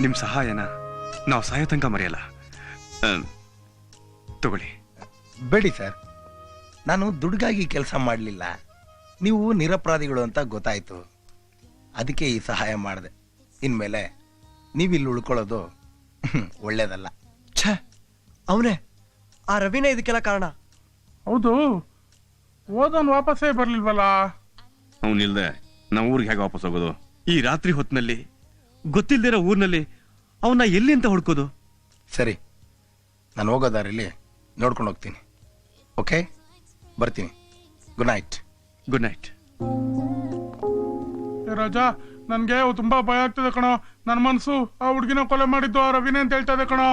ನಿಮ್ ಸಹಾಯನ ನಾವು ಸಾಯೋ ತನಕ ಮರೆಯಲ್ಲ. ತಗೊಳ್ಳಿ. ಬೇಡಿ ಸರ್. ನಾನು ದುಡ್ಗಾಗಿ ಕೆಲಸ ಮಾಡಲಿಲ್ಲ. ನೀವು ನಿರಪರಾಧಿಗಳು ಅಂತ ಗೊತ್ತಾಯ್ತು. ಅದಕ್ಕೆ ಈ ಸಹಾಯ ಮಾಡಿದೆ. ಇನ್ಮೇಲೆ ನೀವಿಲ್ಲಿ ಉಳ್ಕೊಳ್ಳೋದು ಒಳ್ಳೇದಲ್ಲ. ಛೇ ಅವನೇ ಆ ರವಿನೇ ಇದಕ್ಕೆಲ್ಲ ಕಾರಣ? ಹೌದು ಓದೋನ್ ವಾಪಸ್ಸೇ ಬರ್ಲಿಲ್ವಲ್ಲ? ಅವನಿಲ್ದೆ ನಾವು ಊರಿಗೆ ಹೇಗೆ ವಾಪಸ್ ಹೋಗೋದು ಈ ರಾತ್ರಿ ಹೊತ್ತಿನಲ್ಲಿ ಗೊತ್ತಿಲ್ದಿರೋ ಊರಿನಲ್ಲಿ ಅವನ್ನ ಎಲ್ಲಿ ಅಂತ ಹುಡ್ಕೋದು? ಸರಿ ನಾನು ಹೋಗೋ ದಾರಿಲಿ ನೋಡ್ಕೊಂಡು ಹೋಗ್ತೀನಿ. ಓಕೆ ಬರ್ತೀನಿ. Good night good night Raja ನನ್ಗೆ ತುಂಬಾ ಭಯ ಆಗ್ತದೆ ಕಣೋ. ನನ್ ಮನ್ಸು ಆ ಹುಡ್ಗಿನ ಕೊಲೆ ಮಾಡಿದ್ದು ಆ ರವಿನೇ ಅಂತ ಹೇಳ್ತಾ ಇದೆ ಕಣೋ.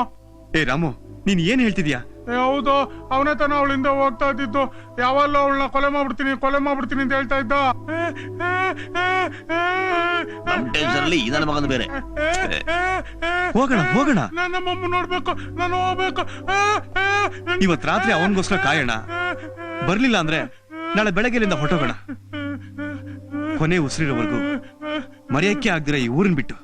ಏ ರಾಮು ನೀನ್ ಏನ್ ಹೇಳ್ತಿದ್ಯಾ? ಏ ಹೌದು ಅವನೇ ತಾನ ಅವಳಿಂದ ಹೋಗ್ತಾ ಇದ್ದಿದ್ದು. ಯಾವಲ್ಲೂ ಅವಳನ್ನ ಕೊಲೆ ಮಾಡ್ಬಿಡ್ತೀನಿ ಕೊಲೆ ಮಾಡ್ಬಿಡ್ತೀನಿ ಅಂತ ಹೇಳ್ತಾ ಇದ್ದ. ಏ, ಏ, ಏ, ಏ, ನಮ್ ಟೆನ್ಷನ್ ಅಲ್ಲಿ ಈ ನನ್ನ ಮಗನ ಬೇರೆ. ಹೋಗೋಣ, ಹೋಗೋಣ. ನನ್ನ ನಮ್ಮಮ್ಮ ನೋಡ್ಬೇಕು ನಾನು ಹೋಗ್ಬೇಕು. ನನ್- ಇವತ್ ರಾತ್ರಿ ಅವನಿಗೋಸ್ಕರ ಕಾಯೋಣ. ಬರ್ಲಿಲ್ಲ ಅಂದ್ರೆ ನಾಳೆ ಬೆಳಗ್ಗೆಲಿಂದ ಹೊಟ್ಟೋಗೋಣ ಕೊನೆ ಉಸಿರಿರೋವರೆಗೂ ಮರೆಯಕ್ಕೆ ಆಗ್ದಿರ ಈ ಊರಿನ ಬಿಟ್ಟು.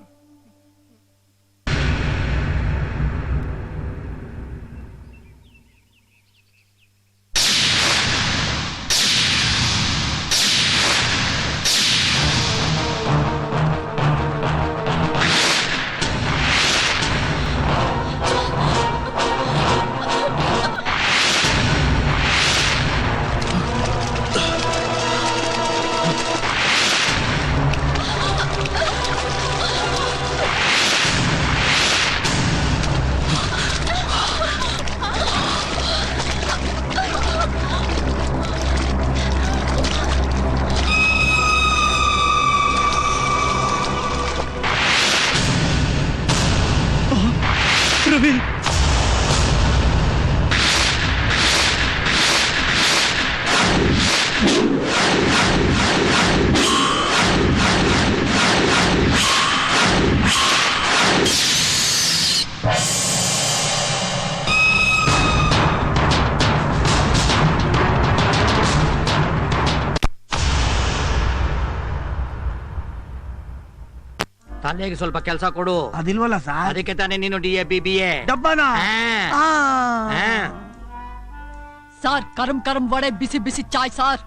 ತಲೆಗೆ ಸ್ವಲ್ಪ ಕೆಲಸ ಕೊಡು. ಅದಿಲ್ವಲ್ಲ ಸರ್? ಅದಕ್ಕೆ ತಾನೆ ನೀನು D A B B A ಡಬ್ಬನ? Sir ಕರಂ ಕರಂ ವಡೆ ಬಿಸಿ ಬಿಸಿ ಚಾಯ್ ಸಾರ್.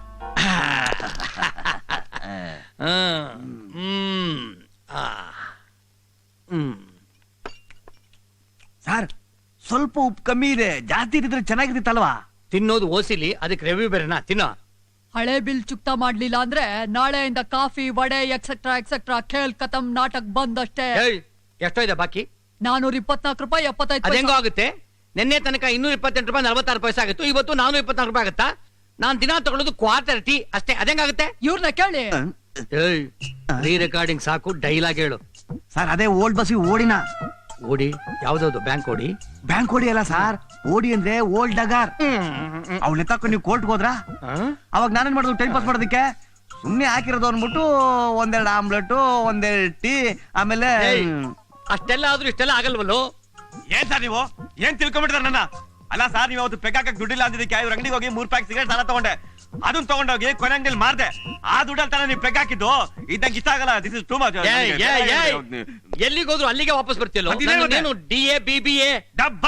ಸರ್ ಸ್ವಲ್ಪ ಉಪ್ಪು ಕಮ್ಮಿ ಇದೆ. ಜಾಸ್ತಿ ಇದ್ರೆ ಚೆನ್ನಾಗಿರುತ್ತಲ್ವಾ? ತಿನ್ನೋದು ಓಸಿಲಿ ಅದಕ್ಕೆ ರೆವ್ಯೂ ಬೇರೆನಾ ತಿನ್ನೋ? ಹಳೆ ಬಿಲ್ ಚುಕ್ತಾ ಮಾಡ್ಲಿಲ್ಲ ಅಂದ್ರೆ ನಾಳೆಯಿಂದ ಕಾಫಿ ವಡೆ ಎಕ್ಸೆಟ್ರಾ ಎಕ್ಸೆಟ್ರಾ ಖೇಲ್ ಕತಮ್ ನಾಟಕ್ ಬಂದ್ ಅಷ್ಟೇ ಎಷ್ಟೋ ಇದೆ ಬಾಕಿ? ನಾನೂರ ಇಪ್ಪತ್ನಾಲ್ಕು ರೂಪಾಯಿ ಎಪ್ಪತ್ತೈದು ಅದೆಂಗೋ ಪೈಸೆ. ಆಗುತ್ತೆ? ನಿನ್ನೆ ತನಕ ಇನ್ನೂರ ಇಪ್ಪತ್ತೆಂಟು ರೂಪಾಯಿ ನಲವತ್ತಾರು ಪೈಸೆ ಆಗಿತ್ತು. ಇವತ್ತು ನಾನೂರ ಇಪ್ಪತ್ನಾಲ್ಕು ರೂಪಾಯಿ ಆಗುತ್ತಾ? ನಾನ್ ದಿನ ತಗೊಳ್ಳೋದು ಕ್ವಾರ್ಟರ್ ಟೀ ಅಷ್ಟೇ. ಅದೆಂಗಾಗುತ್ತೆ? ಇವ್ರನ್ನ ಕೇಳಿ. ರೀ ರೆಕಾರ್ಡಿಂಗ್ ಸಾಕು ಡೈಲಾಗ್ ಹೇಳು. ಸರ್ ಅದೇ ಓಲ್ಡ್ ಬಸ್ ಓಡಿನ. ಓಡಿ ಯಾವ್ದಾವ್ದು ಬ್ಯಾಂಕ್ ಓಡಿ? ಬ್ಯಾಂಕ್ ಓಡಿ ಅಲ್ಲ ಸರ್. ಓಡಿ ಅಂದ್ರೆ ಓಲ್ಡ್ ಡಗಾರ್. ಅವ್ನ ಎತ್ತಕ್ಕ ನೀವು ಕೋರ್ಟ್ ಹೋದ್ರ? ಅವಾಗ ನಾನೇನ್ ಮಾಡುದು ಟೈಮ್ ಪಾಸ್ ಮಾಡೋದಕ್ಕೆ? ಸುಮ್ನೆ ಹಾಕಿರೋದು ಅಂದ್ಬಿಟ್ಟು ಒಂದೆರಡು ಆಮ್ಲೆಟ್ ಒಂದೆರಡು ಟೀ ಆಮೇಲೆ ಏಯ್, ಅಷ್ಟೆಲ್ಲ ಆದ್ರೂ ಇಷ್ಟೆಲ್ಲ ಆಗಲ್ವಲ್ಲೋ? ಏನ್ ಸರ್ ನೀವು? ಏನ್ ತಿಳ್ಕೊಂಡ್ಬಿಟ್ಟಾರ ನನ್ನ? ಅಲ್ಲ ಸರ್ ನೀವು ಅವತ್ತು ಪೆಕ್ಕಾಕ ದುಡ್ಡಿಲ್ಲ ಅಂದಿದ್ದಕ್ಕೆ ಇವ್ರ ಅಂಗಡಿಗೆ ಹೋಗಿ ಮೂರ್ ಪ್ಯಾಕ್ ಸಿಗರೇಟ್ ಸಾಲ ತಗೊಂಡೆ. ಅದನ್ನ ತಗೊಂಡೋಗಿ ಕೊನೆಂಗ್ ಅಂಗಡಿಲಿ ಮಾರ್ದೆ. ಆ ದುಡ್ಡಲ್ಲಿ ತಾನೇ ನೀವು ಪೆಗ್ ಹಾಕಿದ್ದು? ಇದ್ದಂಗೆ ಇಷ್ಟ ಆಗಲ್ಲ ದಿಸ್ ಇಸ್ ಟೂ ಮಚ್ ಎಲ್ಲಿಗೆ ಹೋದ್ರು ಅಲ್ಲಿಗೆ ವಾಪಸ್ ಬರ್ತಿಲ್ಲ ನಾನು D A B B A ಡಬ್ಬ!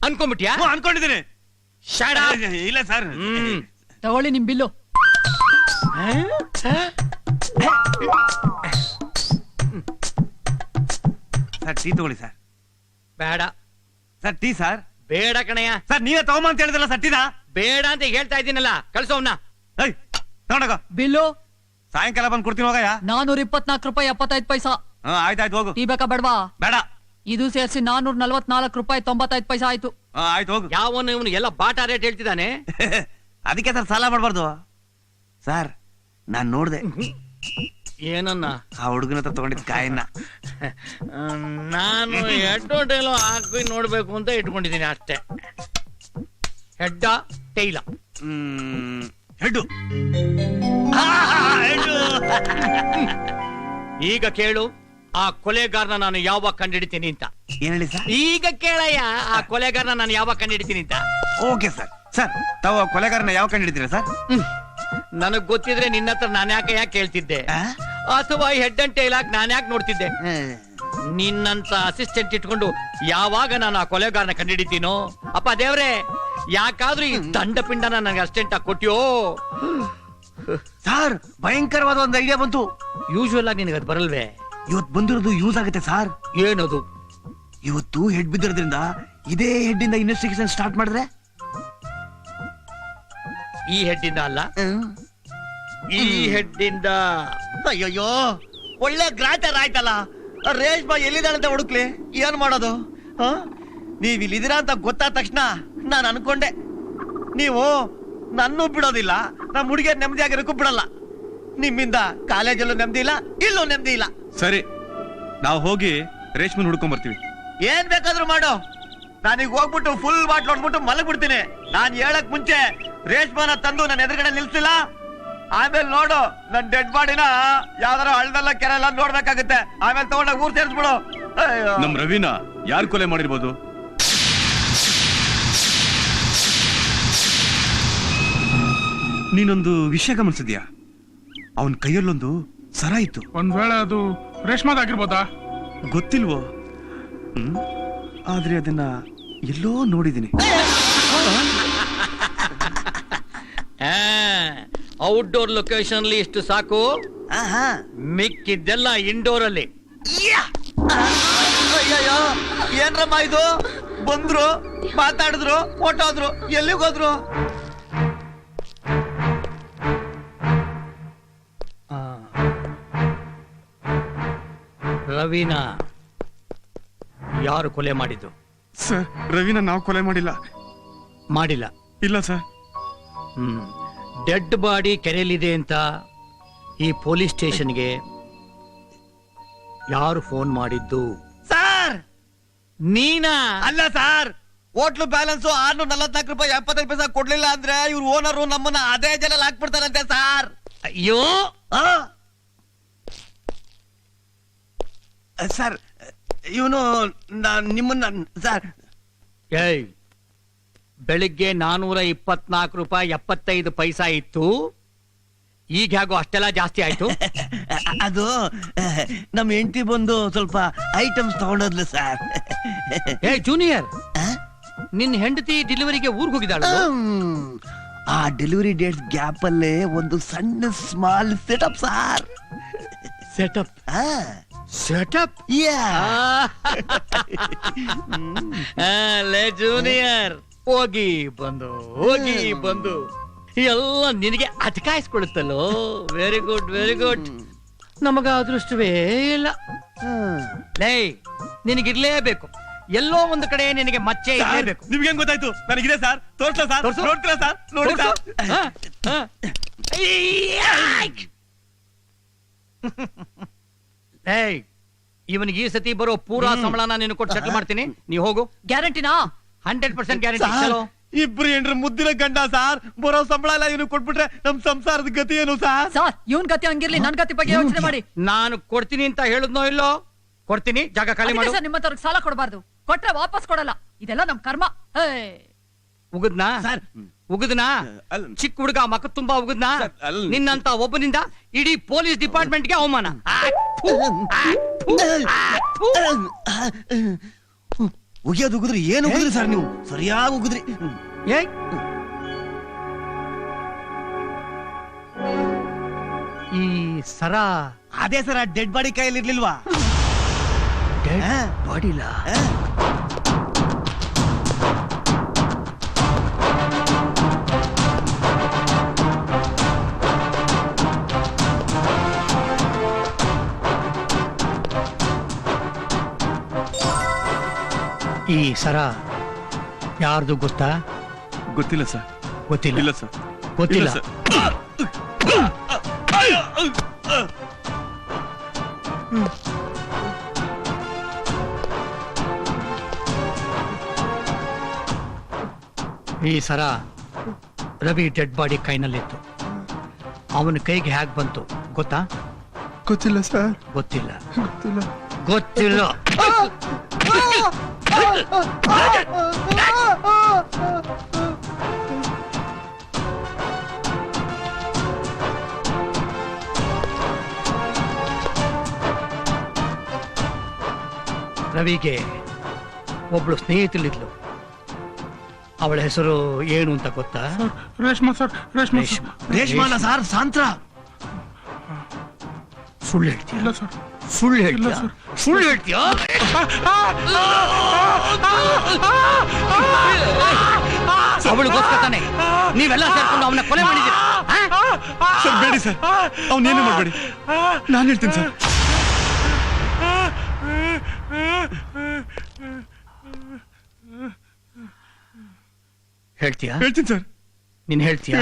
ಅನ್ಕೊಂಡ್ಬಿಟ್ಯಾ? ಅನ್ಕೊಂಡಿದ್ದೀನಿ. ಇಲ್ಲ ಸರ್. ಹ್ಮ್. ತಗೊಳ್ಳಿ ನಿಮ್ ಬಿಲ್ಲು. ಸರ್ ಟೀ ತಗೊಳ್ಳಿ ಸರ್. ಬೇಡ. Sir tea sir. ಬೇಡ ಕಣಯ್ಯ. ಸರ್ ನೀವೇ ತಗೊಂಬ ಅಂತ ಹೇಳಿದ್ರಲ್ಲ ಸಟ್ಟಿದ ಬೇಡ ಅಂತ ಹೇಳ್ತಾ ಇದ್ದೀನಲ್ಲ ಕಳ್ಸೋವ್ನ ಏಯ್ ತಗೊಂಡೋಗ. ಬಿಲ್ಲು? ಸಾಯಂಕಾಲ ಬಂದು ಕೊಡ್ತೀನಿ ಹೋಗಯ್ಯ. ನಾನೂರ ಇಪ್ಪತ್ನಾಲ್ಕು ರೂಪಾಯಿ ಎಪ್ಪತ್ತೈದು ಪೈಸಾ. ಹಾ ಆಯ್ತಾಯ್ತು ಹೋಗು. ಈ ಬೇಕಾ ಬೇಡವಾ? ಬೇಡ. ಇದು ಸೇರಿಸಿ ನಾನೂರ ನಲ್ವತ್ನಾಲ್ಕು ರೂಪಾಯಿ ತೊಂಬತ್ತೈದು ಪೈಸಾ ಆಯ್ತು. ಹಾ ಆಯ್ತು ಹೋಗು. ಯಾವನು ಇವನು ಎಲ್ಲ ಬಾಟ ರೇಟ್ ಹೇಳ್ತಿದ್ದಾನೆ? ಅದಕ್ಕೆ ಸರ್ ಸಾಲ ಮಾಡಬಾರ್ದು. ಸರ್ ನಾನ್ ನೋಡ್ದೆ. ಏನನ್ನ? ಆ ಹುಡುಗನ ಹತ್ರ ತಗೊಂಡಿದ್ ಕಾಯನ್ನ. ನಾನು ಹೆಡ್ ಟೈಲೋ ಹಾಕಿ ನೋಡ್ಬೇಕು ಅಂತ ಇಟ್ಕೊಂಡಿದ್ದೀನಿ ಅಷ್ಟೇ. ಹೆಡ್ಡ ಟೈಲ ಹ್ಮ್. ಹೆಡ್ಡು. ಈಗ ಕೇಳು ಆ ಕೊಲೆಗಾರನ ನಾನು ಯಾವಾಗ ಕಂಡಿಡಿತೀನಿ ಅಂತ. ಏನ್ ಹೇಳಿ ಸರ್? ಈಗ ಕೇಳಯ್ಯ ಆ ಕೊಲೆಗಾರನ ನಾನು ಯಾವಾಗ ಕಂಡಿಡಿತೀನಿ ಅಂತ. Okay sir. ಸರ್ ತಾವು ಆ ಕೊಲೆಗಾರನ ಯಾವ ಕಂಡು ಹಿಡಿತೀರಾ ಸರ್ ನನಗ್ ಗೊತ್ತಿದ್ರೆ ನಿನ್ನ ಹತ್ರ ನಾನು ಯಾಕೆ ಯಾಕೆ ಕೇಳ್ತಿದ್ದೆ? ಆ? ಅಥವಾ ಹೆಡ್ ಅಂಡ್ ಟೈಲ್ ಹಾಕಿ ನಾನು ಯಾಕೆ ನೋಡ್ತಿದ್ದೆ. ನಿನ್ನಂತ ಅಸಿಸ್ಟೆಂಟ್ ಇಟ್ಕೊಂಡು ಯಾವಾಗ ನಾನು ಆ ಕೊಲೆಗಾರನ ಕಂಡಿಡಿತೀನೋ? ಅಪ್ಪ ದೇವ್ರೆ ಯಾಕಾದ್ರೂ ಈ ದಂಡಪಿಂಡನ ನನಗೆ ಅಸಿಸ್ಟೆಂಟ್ ಆಗಿ ಕೊಟ್ಟಿಯೋ ಸರ್ ಭಯಂಕರವಾದ ಒಂದು ಐಡಿಯಾ ಬಂತು. ಯೂಶುವಲ್ ಆಗಿ ನಿನಗೆ ಅದು ಬರಲ್ವೇ? ಇವತ್ತು ಬಂದಿರೋದು ಯೂಸ್ ಆಗುತ್ತೆ ಸರ್. ಏನದು? ಇವತ್ತು ಹೆಡ್ ಬಿದ್ದಿರೋದ್ರಿಂದ ಇದೇ ಹೆಡ್ ಇಂದ ಇನ್ವೆಸ್ಟಿಗೇಷನ್ ಸ್ಟಾರ್ಟ್ ಮಾಡಿದ್ರೆ? ಈ ಹೆಡ್ಡಿಂದ ಅಲ್ಲ? ಈ ಹೆಡ್ಡಿಂದ ಅಯ್ಯಯ್ಯೋ ಒಳ್ಳೆ ಗ್ರಾಟರ್ ಆಯ್ತಲ್ಲ. ರೇಷ್ಮಾ ರೇಷ್ಮಾ ಅಂತ ಹುಡುಕ್ಲಿ? ಏನ್ ಮಾಡೋದು? ನೀವ್ ಇಲ್ಲಿದ್ದೀರಾ ಅಂತ ಗೊತ್ತಾದ ತಕ್ಷಣ ನಾನು ಅನ್ಕೊಂಡೆ. ನೀವು ನನ್ನೂ ಬಿಡೋದಿಲ್ಲ ನಮ್ಮ ಹುಡುಗಿಯ ನೆಮ್ಮದಿಯಾಗಿ ಆಗಿರೋಕ್ಕೂ ಬಿಡಲ್ಲ. ನಿಮ್ಮಿಂದ ಕಾಲೇಜಲ್ಲೂ ನೆಮ್ಮದಿ ಇಲ್ಲ ಇಲ್ಲೂ ನೆಮ್ಮದಿ ಇಲ್ಲ. ಸರಿ ನಾವು ಹೋಗಿ ರೇಷ್ಮನ್ ಹುಡ್ಕೊಂಡ್ ಬರ್ತೀವಿ. ಏನ್ ಬೇಕಾದ್ರೂ ಮಾಡು. ನಾನೀಗ ಹೋಗ್ಬಿಟ್ಟು ಫುಲ್ ಬಾಟ್ಲ್ ಹೊಡ್ಬಿಟ್ಟು ಮಲಗ್ಬಿಡ್ತೀನಿ. ನಾನ್ ಹೇಳಕ್ ಮುಂಚೆ ರೇಷ್ಮನ ತಂದು ನನ್ನ ಎದುರುಗಡೆ ನಿಲ್ಸಿಲ್ಲ. ಆಮೇಲೆ ನೋಡು ನನ್ನ ಡೆಡ್ ಬಾಡಿನ ಯಾವ್ದಾರ ಹಳ್ದಲ್ಲ ಕೆರೆಲ್ಲ ನೋಡ್ಬೇಕಾಗುತ್ತೆ. ಆಮೇಲೆ ತಗೊಂಡಾಗ ಊರ್ ಸೇರಿಸ್ಬಿಡು. ನಮ್ ರವೀನಾ ಯಾರು ಕೊಲೆ ಮಾಡಿರ್ಬೋದು? ನೀನೊಂದು ವಿಷಯ ಗಮನಿಸಿದ್ಯಾ? ಅವನ ಕೈಯಲ್ಲೊಂದು ಸರ ಇತ್ತು. ಒಂದ್ ವೇಳೆ ಅದು ರೇಷ್ಮಾದಾಗಿರ್ಬೋದಾ? ಗೊತ್ತಿಲ್ವೋ? ಹ್ಮ್? ಆದ್ರೆ ಅದನ್ನ ಎಲ್ಲೋ ನೋಡಿದೀನಿ ಔಟ್ಡೋರ್ ಲೊಕೇಶನ್ ಅಲ್ಲಿ ಇಷ್ಟು ಸಾಕು. ಆಹಾ. ಮಿಕ್ಕಿದ್ದೆಲ್ಲ ಇಂಡೋರ್ ಅಲ್ಲಿ. ಏನ್ರಮ್ಮ ಇದು? ಬಂದ್ರು ಮಾತಾಡಿದ್ರು ಹೊಟ್ಟೋದ್ರು ಎಲ್ಲಿಗೋದ್ರು ರವಿನ. ಯಾರು ಕೊಲೆ ಮಾಡಿದ್ದು? ಸರ್ ರವಿನ ನಾವು ಕೊಲೆ ಮಾಡಿಲ್ಲ. ಮಾಡಿಲ್ಲ. ಇಲ್ಲ ಸರ್. ಹ್ಮ್. ಡೆಡ್ ಬಾಡಿ ಕೆರೆಯಲ್ಲಿದೆ ಅಂತ ಈ ಪೊಲೀಸ್ ಸ್ಟೇಷನ್ಗೆ ಯಾರು ಫೋನ್ ಮಾಡಿದ್ದು? ಸರ್! ನೀನಾ? ಅಲ್ಲ ಸರ್ ಹೋಟ್ಲು ಬ್ಯಾಲೆನ್ಸ್ ಆರ್ನೂರ ನಲವತ್ನಾಲ್ಕು ರೂಪಾಯಿ ಎಪ್ಪತ್ತೈದು ಪೈಸಾ ಕೊಡ್ಲಿಲ್ಲ ಅಂದ್ರೆ ಇವ್ರು ಓನರು ನಮ್ಮನ್ನ ಅದೇ ಜನ ಹಾಕ್ಬಿಡ್ತಾರಂತೆ ಸರ್. ಅಯ್ಯೋ! ಆ? ಸರ್ ಇವನು ನಿಮ್ಮನ್ನ ಸರ್. ಏಯ್ ಬೆಳಿಗ್ಗೆ ನಾನೂರ ಇಪ್ಪತ್ನಾಲ್ಕು ರೂಪಾಯಿ ಎಪ್ಪತ್ತೈದು ಪೈಸಾ ಇತ್ತು ಈಗ ಹೇಗೋ ಅಷ್ಟೆಲ್ಲ ಜಾಸ್ತಿ ಆಯ್ತು? ಅದು ನಮ್ಮ ಹೆಂಡತಿ ಬಂದು ಸ್ವಲ್ಪ ಐಟಮ್ಸ್ ತಗೊಂಡದ್ಲು ಸರ್. ಏ ಜೂನಿಯರ್! ನಿನ್ನ ಹೆಂಡತಿ ಡೆಲಿವರಿಗೆ ಊರಿಗೆ ಹೋಗಿದ್ದಾಳೆ ಆ ಡೆಲಿವರಿ ಡೇಟ್ ಗ್ಯಾಪ್ ಅಲ್ಲೇ ಒಂದು ಸಣ್ಣ small setup sir. Setup setup ಲೇ ಜೂನಿಯರ್ ಹೋಗಿ ಬಂದು ಹೋಗಿ ಬಂದು. ಎಲ್ಲ ನಿನಗೆ ಅಟಕಾಯಿಸ್ಕೊಳುತ್ತಲ್ಲೋ ವೆರಿ ಗುಡ್ ವೆರಿ ಗುಡ್ ನಮಗ ಅದೃಷ್ಟವೇ ಇಲ್ಲ. ಲೇ ನಿನಗಿರ್ಲೇಬೇಕು. ಎಲ್ಲೋ ಒಂದು ಕಡೆ ನಿನಗೆ ಮಚ್ಚೆ ಇರಲೇಬೇಕು. ನಿಮ್ಗೆ ಹೆಂಗ್ ಗೊತ್ತಾಯ್ತು? ನನಗಿದೆ ಸರ್ ತೋರ್ಸ್ಲಾ ಸರ್ ತೋರ್ಸು. ನೋಡ್ತೀರಾ ಸರ್ ನೋಡಿ ಸರ್ ಏಯ್ ಇವನಿಗೆ ಈ ಸತಿ ಬರೋ ಪೂರಾ ಸಂಬಳನ ನೀನು ಕೊಟ್ಟು ಸೆಟ್ಲ್ ಮಾಡ್ತೀನಿ. ನೀ ಹೋಗು. ಗ್ಯಾರಂಟಿನಾ? ಹಂಡ್ರೆಡ್ ಪರ್ಸೆಂಟ್ ಗ್ಯಾರಂಟಿ ಚಲೋ. ಇಬ್ರು ಏನ್ರ ಮುದ್ದಿನ ಗಂಡ ಸಾರ್. ಬರೋ ಸಂಬಳ ಎಲ್ಲ ಇವ್ನು ಕೊಟ್ಬಿಟ್ರೆ ನಮ್ ಸಂಸಾರದ ಗತಿ ಏನು ಸಾರ್? ಸರ್ ಇವನ್ ಗತಿ ಹಂಗಿರ್ಲಿ ನನ್ ಗತಿ ಬಗ್ಗೆ ಯೋಚನೆ ಮಾಡಿ. ನಾನು ಕೊಡ್ತೀನಿ ಅಂತ ಹೇಳಿದ್ನೋ ಇಲ್ಲೋ? ಕೊಡ್ತೀನಿ ಜಾಗ ಖಾಲಿ ಮಾಡು. ಸರ್ ನಿಮ್ಮಂತವ್ರಿಗೆ ಸಾಲ ಕೊಡಬಾರ್ದು. ಕೊಟ್ರೆ ವಾಪಸ್ ಕೊಡಲ್ಲ. ಇದೆಲ್ಲ ನಮ್ ಕರ್ಮ. ಹೇ ಉಗಿದ್ನಾ? ಸರ್. ಉಗಿದ್ನಾ. ಚಿಕ್ಕ ಹುಡುಗ ಮಕ್ಕ ತುಂಬಾ ಉಗಿದ್ನಾ? ನಿನ್ನಂತ ಒಬ್ಬನಿಂದ ಇಡೀ ಪೊಲೀಸ್ ಡಿಪಾರ್ಟ್ಮೆಂಟ್ಗೆ ಅವಮಾನ. ಉಗಿಯೋದು ಉಗಿದ್ರಿ ಏನು ಉಗಿದ್ರಿ ಸರ್ ನೀವು? ಸರಿಯಾಗಿ ಉಗಿದ್ರಿ. ಏಯ್. ಈ ಸರ ಅದೇ ಸರ ಡೆಡ್ ಬಾಡಿ ಕೈಯಲ್ಲಿ ಇರ್ಲಿಲ್ವಾ ಬಾಡಿಲ ಈ ಸರ ಯಾರ್ದು ಗೊತ್ತಾ? ಗೊತ್ತಿಲ್ಲ ಸರ್. ಗೊತ್ತಿಲ್ಲ. ಇಲ್ಲ ಸರ್. ಗೊತ್ತಿಲ್ಲ. ಸರ್. ಈ ಸರ ರವಿ ಡೆಡ್ ಬಾಡಿ ಕೈನಲ್ಲಿತ್ತು. ಅವನ ಕೈಗೆ ಹ್ಯಾಕ್ ಬಂತು ಗೊತ್ತಾ? ಗೊತ್ತಿಲ್ಲ ಸರ್. ಗೊತ್ತಿಲ್ಲ. ಗೊತ್ತಿಲ್ಲ. ಗೊತ್ತಿಲ್ಲ. ರವಿಗೆ ಒಬ್ಳು ಸ್ನೇಹಿತಲಿದ್ಲು ಅವಳ ಹೆಸರು ಏನು ಅಂತ ಗೊತ್ತಾ? ರೇಷ್ಮಾ ಸರ್ ರೇಷ್ಮಾ. ರೇಷ್ಮಾ. ಸಾರ್ ಸಾಂತ್ರ. ಸುಳ್ಳು ಹೇಳ್ತೀಯ ಸರ್. ಸುಳ್ಳು ಹೇಳ್ತೀಯ. ಸುಳ್ಳು ಹೇಳ್ತೀಯ ಅವಳಿಗೋಸ್ಕರ ತಾನೆ ನೀವೆಲ್ಲ ಸೇರ್ಕೊಂಡು ಅವನ ಕೊಲೆ ಮಾಡಿದ್ದೀರಿ ಸರ್ ಬೇಡಿ ಸರ್ ಅವನೇನು ಮಾಡಬೇಡಿ ನಾನು ಹೇಳ್ತೀನಿ ಸರ್ ಹೇಳ್ತೀಯಾ ಹೇಳ್ತೀನಿ ಸರ್ ನೀನ್ ಹೇಳ್ತೀಯಾ